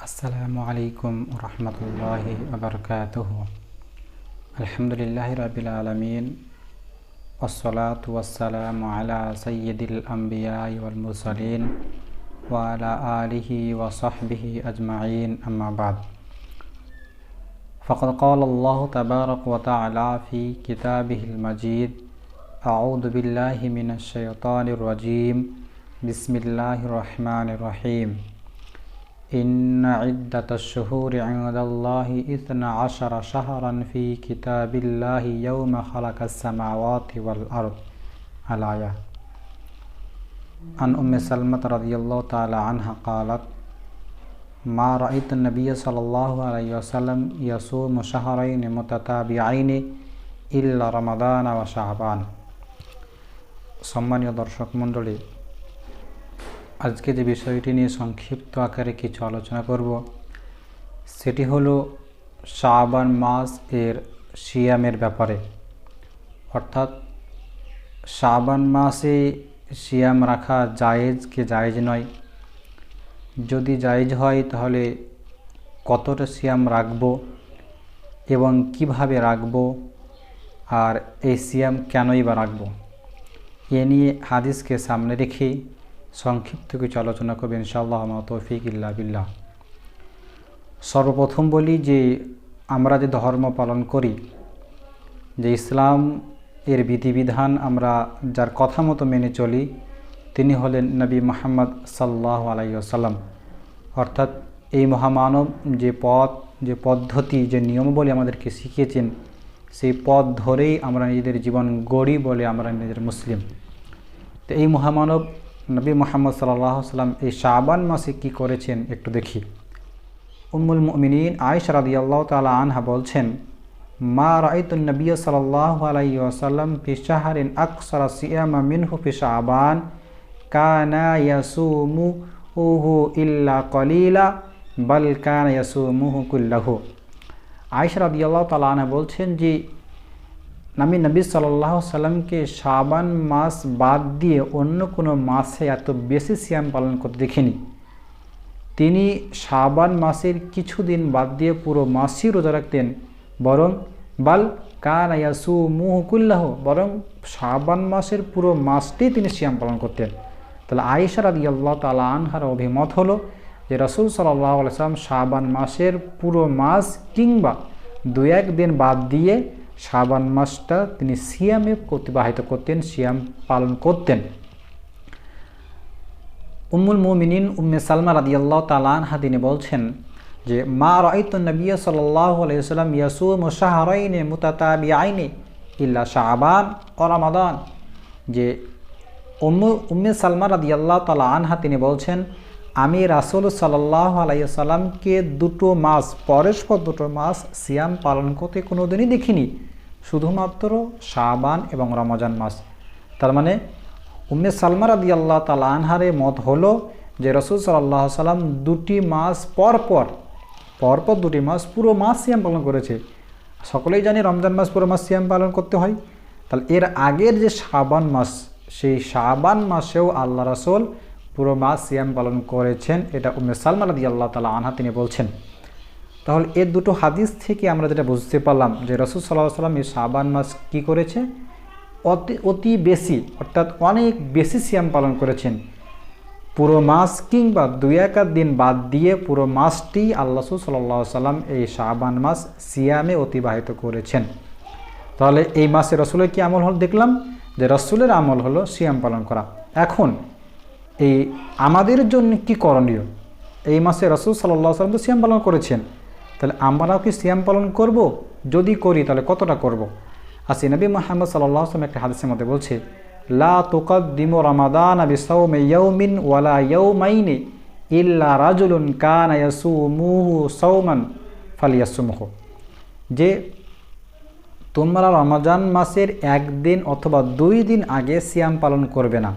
السلام عليكم ورحمة الله وبركاته. الحمد لله رب العالمين والصلاة والسلام على سيد الأنبياء والمرسلين وعلى آله وصحبه أجمعين أما بعد. فقد قال الله تبارك وتعالى في كتابه المجيد أعوذ بالله من الشيطان الرجيم. بسم الله الرحمن الرحيم. إن عدة الشهور عند الله إثنى عشر شهرا في كتاب الله يوم خلق السماوات والأرض الآية عن أم سلمة رضي الله تعالى عنها قالت ما رأيت النبي صلى الله عليه وسلم يصوم شهرين متتابعين إلا رمضان وشعبان সম্মানীয় দর্শক মণ্ডলী আজকে যে বিষয়টি নিয়ে সংক্ষিপ্ত আকারে কিছু আলোচনা করব, সেটি হলো শাবান মাস এর সিয়ামের ব্যাপারে। অর্থাৎ শাবান মাসে সিয়াম রাখা জায়েজ কি জায়েজ নয়? যদি জায়েজ হয় তাহলে কতটা সিয়াম রাখব এবং কীভাবে রাখব আর এই সিয়াম কেনই বা রাখব? এ নিয়ে হাদিসকে সামনে রেখে সংক্ষিপ্ত কিছু আলোচনা করবে ইনশাআল্লাহ তৌফিক ইল্লা বিল্লাহ। সর্বপ্রথম বলি যে, আমরা যে ধর্ম পালন করি, যে ইসলাম এর বিধিবিধান আমরা যার কথা মতো মেনে চলি, তিনি হলেন নবী মোহাম্মদ সাল্লাহ আলাইসাল্লাম অর্থাৎ এই মহামানব যে পথ, যে পদ্ধতি, যে নিয়মাবলী আমাদেরকে শিখিয়েছেন, সেই পথ ধরেই আমরা নিজেদের জীবন গড়ি বলে আমরা নিজের মুসলিম। তো এই মহামানব নবী মোহাম্মদ সাল্লাম এই শাবান মাসে কি করেছেন একটু দেখি। উম্মুল মিনীন আয়স রাদি আল্লাহ তালা আনহা বলছেন, মা রাইতুল নবী সাল্লাহ আলাই ওয়াসাল্লাম ফি শাহরিন আকসরা সিয়ামা মিনহু ফি শাবান, কানা ইয়াসুমু উহু ইল্লা কলিলা, বাল কানা ইয়াসুমুহু কুল্লাহু। আয়স রাদি আল্লাহ তালা আনহা বলছেন যে আমি নবী সাল্লাহ সাল্লামকে শাবান মাস বাদ দিয়ে অন্য কোনো মাসে এত বেশি সিয়াম পালন করতে দেখিনি। তিনি শাবান মাসের কিছুদিন বাদ দিয়ে পুরো মাসই রোজা রাখতেন। বরং বাল কান ইয়াসু মুহকুল্লাহ বরং শাবান মাসের পুরো মাসটি তিনি সিয়াম পালন করতেন। তাহলে আয়েশা রাদি আল্লাহ তালা আনহার অভিমত হলো যে রসুল সাল্লাহ আলাইসাল্লাম শাবান মাসের পুরো মাস কিংবা দু এক দিন বাদ দিয়ে শাবান মাসটা তিনি সিয়ামে অতিবাহিত করতেন, সিয়াম পালন করতেন। উম্মুল মুমিনিন উম্মে সালমা রাদি আল্লাহ তালানহা তিনি বলছেন যে, মা রাইত নবী সাল্লাহ আলাইসাল্লাম ইয়াসু মুশাহরাইনে মুতাতাবি আইনে ইল্লা শাহবান ও রামাদান। যে, উম্মু, উম্মে সালমা রাদি আল্লাহ তালা আনহা তিনি বলছেন, আমি রাসুল সাল্লাহ আলাইসাল্লামকে দুটো মাস, পরস্পর দুটো মাস সিয়াম পালন করতে কোনো দিনই দেখিনি। শুধুমাত্র শাবান এবং রমজান মাস। তার মানে উম্মে সালমা রাদি আল্লাহ তালা আনহারে মত হলো যে রসুল সাল্লাহ সাল্লাম দুটি মাস পর পর পরপর দুটি মাস পুরো মাস সিয়াম পালন করেছে। সকলেই জানি রমজান মাস পুরো মাস সিয়াম পালন করতে হয়। তাহলে এর আগের যে শাবান মাস, সেই শাবান মাসেও আল্লাহ রসুল পুরো মাস সিয়াম পালন করেছেন, এটা উম্মে সালমা রাদি আল্লাহ তালা আনহা তিনি বলছেন। তাহলে এর দুটো হাদিস থেকে আমরা যেটা বুঝতে পারলাম যে রসুল সাল্লাহ সাল্লাম এই শাবান মাস কী করেছে? অতি অতি বেশি, অর্থাৎ অনেক বেশি সিয়াম পালন করেছেন। পুরো মাস কিংবা দুই একার দিন বাদ দিয়ে পুরো মাসটি আল্লাহ সাল্লাহ সাল্লাম এই শাবান মাস সিয়ামে অতিবাহিত করেছেন। তাহলে এই মাসে রসুলের কি আমল হল? দেখলাম যে রসুলের আমল হলো সিয়াম পালন করা। এখন এই আমাদের জন্য কি করণীয়? এই মাসে রসুল সাল্লাহ সাল্লাম তো সিয়াম পালন করেছেন। তাহলে আমরাও কি সিয়াম পালন করব? যদি করি, তাহলে কতটা করব? আসি নবী মোহাম্মদ সাল্লাহ আসলাম একটা হাদিসের মধ্যে বলছে, লা তুকদ্দিমু রমাদান ওয়ালা ইয়াউমাইনি ইল্লা রাজুলুন কানা যে তোমরা রমাজান মাসের একদিন অথবা দুই দিন আগে সিয়াম পালন করবে না,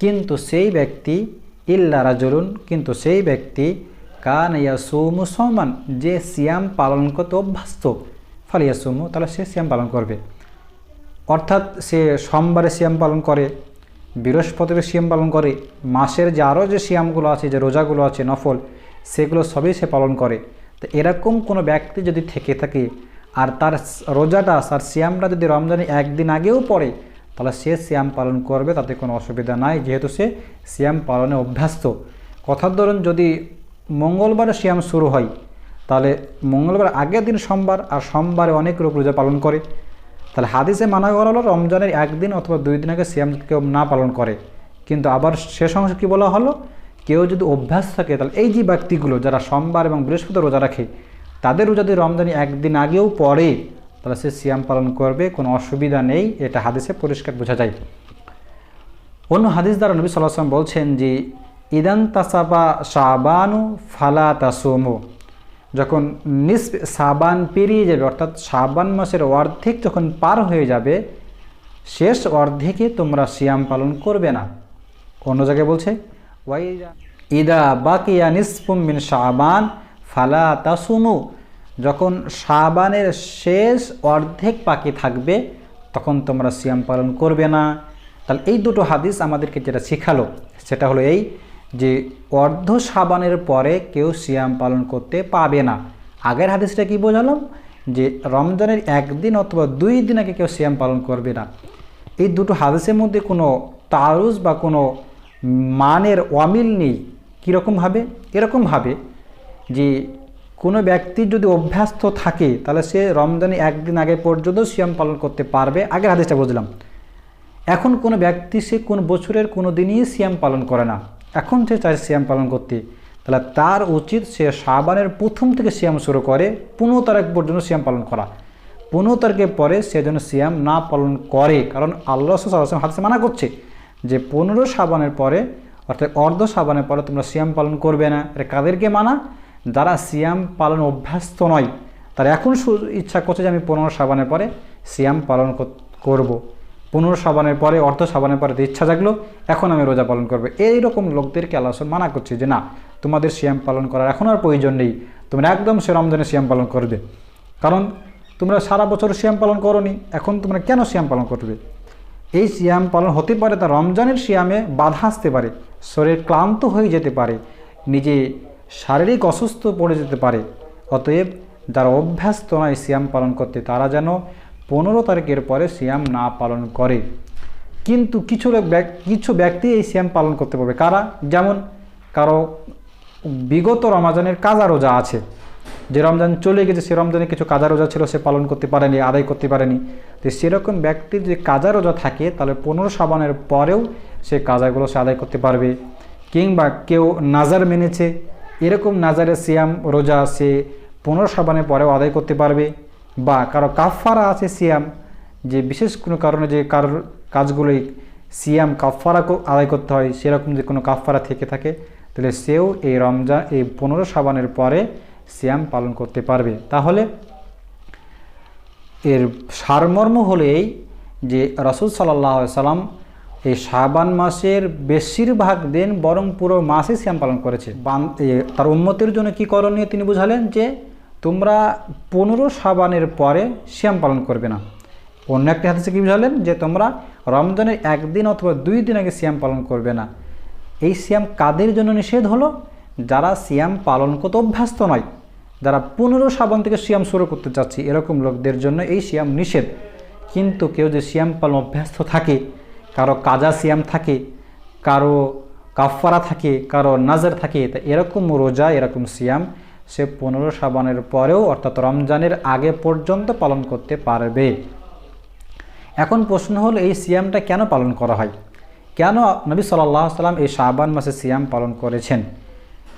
কিন্তু সেই ব্যক্তি ইল্লা রাজুলুন, কিন্তু সেই ব্যক্তি কান ইয়াসুমু সমান যে সিয়াম পালন করতে অভ্যস্ত। ফলে ইয়াসুমু তাহলে সে সিয়াম পালন করবে। অর্থাৎ সে সোমবারে সিয়াম পালন করে, বৃহস্পতিবার সিয়াম পালন করে, মাসের যে আরও যে সিয়ামগুলো আছে, যে রোজাগুলো আছে, নফল, সেগুলো সবই সে পালন করে। তো এরকম কোনো ব্যক্তি যদি থেকে থাকে, আর তার রোজাটা, তার সিয়ামটা যদি রমজানে একদিন আগেও পড়ে, তাহলে সে সিয়াম পালন করবে, তাতে কোনো অসুবিধা নাই, যেহেতু সে সিয়াম পালনে অভ্যস্ত। কথার ধরুন যদি মঙ্গলবারে সিয়াম শুরু হয়। তাহলে মঙ্গলবার আগের দিন সোমবার আর সোমবারে অনেক লোক রোজা পালন করে। তাহলে হাদিসে মানা করা হলো রমজানের একদিন অথবা দুই দিন আগে সিয়াম কেউ না পালন করে। কিন্তু আবার শেষ অংশ কী বলা হলো? কেউ যদি অভ্যাস থাকে, তাহলে এই যে ব্যক্তিগুলো যারা সোমবার এবং বৃহস্পতি রোজা রাখে তাদেরও যদি রমজানি একদিন আগেও পড়ে তাহলে সে সিয়াম পালন করবে, কোনো অসুবিধা নেই, এটা হাদিসে পরিষ্কার বোঝা যায়। অন্য হাদিস দ্বারা নবী সাল্লাম বলছেন যে ইদান তাসাবা শাবানু ফালা তাসোমো। যখন নিস সাবান পেরিয়ে যাবে, অর্থাৎ সাবান মাসের অর্ধেক যখন পার হয়ে যাবে, শেষ অর্ধেকে তোমরা সিয়াম পালন করবে না। অন্য জায়গায় বলছে ওয়াইদা ইদা বাকিয়া নিসফুম মিন শাবান ফালা তাসুমু। যখন শাবানের শেষ অর্ধেক পাকি থাকবে, তখন তোমরা সিয়াম পালন করবে না। তাহলে এই দুটো হাদিস আমাদেরকে যেটা শেখালো, সেটা হলো এই যে অর্ধ সাবানের পরে কেউ সিয়াম পালন করতে পাবে না। আগের হাদিসটা কি বোঝালাম যে রমজানের একদিন অথবা দুই দিন আগে কেউ সিয়াম পালন করবে না। এই দুটো হাদিসের মধ্যে কোনো তারুজ বা কোনো মানের অমিল নেই। কীরকমভাবে এরকমভাবে যে কোনো ব্যক্তি যদি অভ্যস্ত থাকে, তাহলে সে রমজানে একদিন আগে পর্যন্ত সিয়াম পালন করতে পারবে। আগের হাদিসটা বুঝলাম। এখন কোনো ব্যক্তি সে কোন বছরের কোনো দিনই সিয়াম পালন করে না। এখন সে চায় সিয়াম পালন করতে, তাহলে তার উচিত সে সাবানের প্রথম থেকে সিয়াম শুরু করে, পনেরো তারিখ পর্যন্ত সিয়াম পালন করা। পনেরো তারিখের পরে সে যেন সিয়াম না পালন করে, কারণ আল্লাহ সাল্লাম হাদিসে মানা করছে যে পনেরো সাবানের পরে, অর্থাৎ অর্ধ সাবানের পরে তোমরা সিয়াম পালন করবে না। এটা কাদেরকে মানা? যারা সিয়াম পালন অভ্যস্ত নয়, তারা এখন ইচ্ছা করছে যে আমি পনেরো সাবানের পরে সিয়াম পালন করব। পনেরো সাবানের পরে, অর্ধ সাবানের পরে ইচ্ছা জাগলো, এখন আমি রোজা পালন করব। এইরকম লোকদেরকে আল্লাহ মানা করছে যে, না, তোমাদের সিয়াম পালন করার এখন আর প্রয়োজন নেই। তোমরা একদম সে রমজানে সিয়াম পালন করবে। কারণ তোমরা সারা বছর সিয়াম পালন করনি, এখন তোমরা কেন সিয়াম পালন করবে? এই সিয়াম পালন হতে পারে তা রমজানের সিয়ামে বাধা আসতে পারে, শরীর ক্লান্ত হয়ে যেতে পারে, নিজে শারীরিক অসুস্থ পড়ে যেতে পারে। অতএব যারা অভ্যস্ত নয় সিয়াম পালন করতে, তারা যেন পনেরো তারিখের পরে সিয়াম না পালন করে। কিন্তু কিছু লোক কিছু ব্যক্তি এই সিয়াম পালন করতে পারবে। কারা? যেমন কারও বিগত রমাজানের কাজা রোজা আছে। যে রমজান চলে গেছে, সে রমজানে কিছু কাজা রোজা ছিল, সে পালন করতে পারেনি, আদায় করতে পারেনি। তো সেরকম ব্যক্তির যে কাজা রোজা থাকে, তাহলে পনেরো সাবানের পরেও সে কাজাগুলো সে আদায় করতে পারবে। কিংবা কেউ নাজার মেনেছে, এরকম নাজারের সিয়াম রোজা সে পনেরো সাবানের পরেও আদায় করতে পারবে। বা কারও কাফারা আছে সিয়াম, যে বিশেষ কোনো কারণে যে কারোর কাজগুলোই সিয়াম কাফারা আদায় করতে হয়, সেরকম যে কোনো কাফারা থেকে থাকে, তাহলে সেও এই রমজান, এই পনেরো সাবানের পরে সিয়াম পালন করতে পারবে। তাহলে এর সারমর্ম হলো এই যে রসুল সাল্লাহ সাল্লাম এই শাবান মাসের বেশিরভাগ দিন বরং পুরো মাসে শ্যাম পালন করেছে। তার উন্মতির জন্য কি করণীয় তিনি বুঝালেন যে তোমরা পনেরো সাবানের পরে শ্যাম পালন করবে না। অন্য একটি হাতে কি বুঝালেন যে, তোমরা রমজানের একদিন অথবা দুই দিন আগে শ্যাম পালন করবে না। এই শ্যাম কাদের জন্য নিষেধ হলো? যারা শ্যাম পালন করতে অভ্যস্ত নয়, যারা পনেরো সাবান থেকে শ্যাম শুরু করতে চাচ্ছি, এরকম লোকদের জন্য এই শ্যাম নিষেধ। কিন্তু কেউ যে শ্যাম পালন অভ্যস্ত থাকে, কারও কাজা সিয়াম থাকে, কারও কাফারা থাকে, কারও নাজার থাকে, তা এরকম রোজা, এরকম সিয়াম সে পনেরো সাবানের পরেও অর্থাৎ রমজানের আগে পর্যন্ত পালন করতে পারবে। এখন প্রশ্ন হল, এই সিয়ামটা কেন পালন করা হয়? কেন নবী সাল্লাহ সাল্লাম এই শাহবান মাসে সিয়াম পালন করেছেন?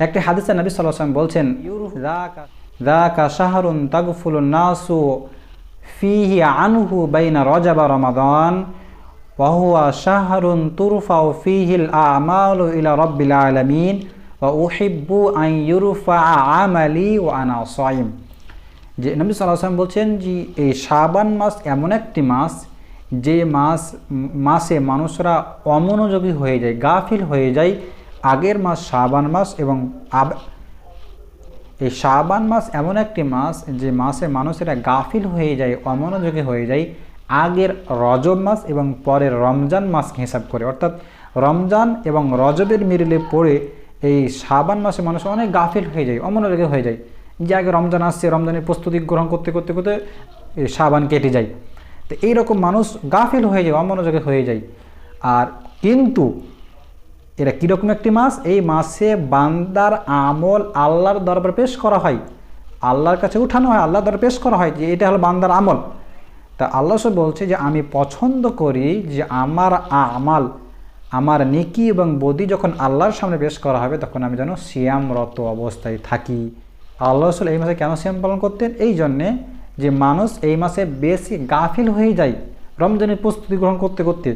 একটি হাদিসে নবী সাল্লাহ সাল্লাম বলছেন দা কা শাহরুন তাগফুল নাসু ফিহি আনহু বাইনা রজাবা রমাদান ওয়াহুয়া শাহরুন তুরফাও ফিহিল আমালু ইলা রব্বিল আলামিন। ওয়া উহিব্বু আন ইউরফা আমালি ও আনা যে নবী সাল্লাম বলছেন যে, এই শাবান মাস এমন একটি মাস যে মাস, মাসে মানুষরা অমনোযোগী হয়ে যায়, গাফিল হয়ে যায়। আগের মাস শাবান মাস এবং এই শাবান মাস এমন একটি মাস যে মাসে মানুষেরা গাফিল হয়ে যায়, অমনোযোগী হয়ে যায়। আগের রজব মাস এবং পরের রমজান মাসকে হিসাব করে। অর্থাৎ রমজান এবং রজবের মিডিলে পড়ে এই সাবান মাসে মানুষ অনেক গাফিল হয়ে যায়, অমনোযোগী হয়ে যায়। যে আগে রমজান আসছে, রমজানের প্রস্তুতি গ্রহণ করতে করতে করতে এই শাবান কেটে যায়। তো এইরকম মানুষ গাফিল হয়ে যায়, অমনোযোগী হয়ে যায়। আর কিন্তু এটা কীরকম একটি মাস? এই মাসে বান্দার আমল আল্লাহর দরবার পেশ করা হয়। আল্লাহর কাছে উঠানো হয়, আল্লাহর দরবারে পেশ করা হয় যে এটা হলো বান্দার আমল। তা আল্লাহ বলছে যে, আমি পছন্দ করি যে আমার আমাল আমার নেকি এবং বদি যখন আল্লাহর সামনে পেশ করা হবে, তখন আমি যেন সিয়ামরত অবস্থায় থাকি। আল্লাহ রসুল এই মাসে কেন সিয়াম পালন করতেন? এই জন্যে যে মানুষ এই মাসে বেশি গাফিল হয়ে যায়, রমজানের প্রস্তুতি গ্রহণ করতে করতে।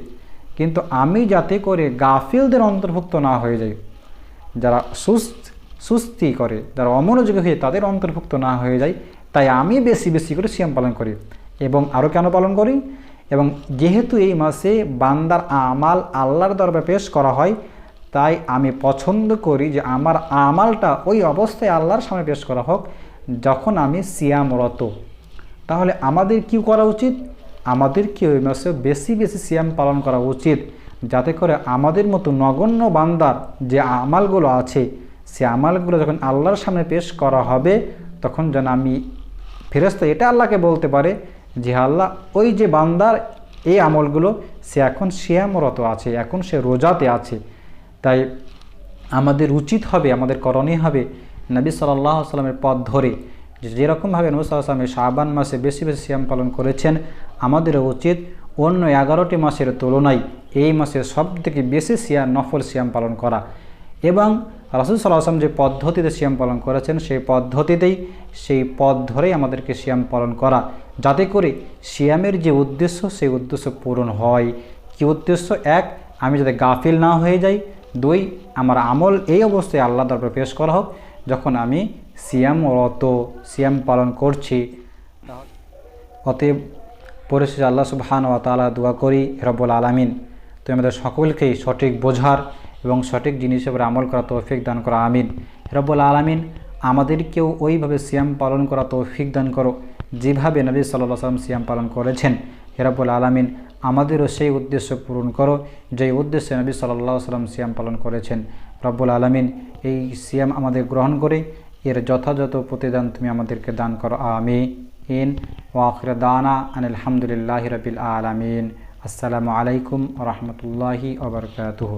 কিন্তু আমি যাতে করে গাফিলদের অন্তর্ভুক্ত না হয়ে যাই, যারা সুস্থ, সুস্থি করে, যারা অমনোযোগী হয়ে তাদের অন্তর্ভুক্ত না হয়ে যায় তাই আমি বেশি বেশি করে সিয়াম পালন করি এবং আরও কেন পালন করি? এবং যেহেতু এই মাসে বান্দার আমাল আল্লাহর দরবারে পেশ করা হয়, তাই আমি পছন্দ করি যে আমার আমালটা ওই অবস্থায় আল্লাহর সামনে পেশ করা হোক যখন আমি সিয়ামরত। তাহলে আমাদের কি করা উচিত? আমাদের কি ওই মাসে বেশি বেশি সিয়াম পালন করা উচিত? যাতে করে আমাদের মতো নগণ্য বান্দার যে আমালগুলো আছে, সে আমালগুলো যখন আল্লাহর সামনে পেশ করা হবে, তখন যেন আমি ফেরস্তা এটা আল্লাহকে বলতে পারে যে আল্লাহ ওই যে বান্দার এই আমলগুলো, সে এখন শ্যামরত আছে, এখন সে রোজাতে আছে। তাই আমাদের উচিত হবে, আমাদের করণীয় হবে নবী সাল্লাহ সাল্লামের পথ ধরে। যেরকমভাবে নবী সাল্লাহ সাল্লামের শাবান মাসে বেশি বেশি শ্যাম পালন করেছেন, আমাদেরও উচিত অন্য এগারোটি মাসের তুলনায় এই মাসে সব থেকে বেশি সিয়াম নফল সিয়াম পালন করা। এবং রাসুল সাল্লাহ আসলাম যে পদ্ধতিতে সিয়াম পালন করেছেন, সেই পদ্ধতিতেই, সেই পথ ধরেই আমাদেরকে সিয়াম পালন করা। যাতে করে সিয়ামের যে উদ্দেশ্য, সেই উদ্দেশ্য পূরণ হয়। কি উদ্দেশ্য? এক, আমি যাতে গাফিল না হয়ে যাই। দুই, আমার আমল এই অবস্থায় আল্লাহ দরবার পেশ করা হোক, যখন আমি সিয়ামরত, সিয়াম পালন করছি। অতএব পরিশেষে আল্লাহ সুবহান ও তালা দোয়া করি রব্বুল আলামিন তো আমাদের সকলকেই সঠিক বোঝার এবং সঠিক জিনিসের উপরে আমল করা তৌফিক দান করা, আমিন। রব্বুল আলামিন, আমাদেরকেও ওইভাবে সিয়াম পালন করা তৌফিক দান করো, যেভাবে নবী সাল্লাহ সাল্লাম সিয়াম পালন করেছেন। হেরাবুল আলামিন, আমাদেরও সেই উদ্দেশ্য পূরণ করো, যেই উদ্দেশ্যে নবী সাল্লাহ সাল্লাম সিয়াম পালন করেছেন। রব্বুল আলামিন, এই সিয়াম আমাদের গ্রহণ করে, এর যথাযথ প্রতিদান তুমি আমাদেরকে দান করো আমি ইন ওয়াখির দানা আনিলহামদুলিল্লাহ রবিল আলমিন। আসসালামু আলাইকুম রহমতুল্লাহি ওবরকাতুহ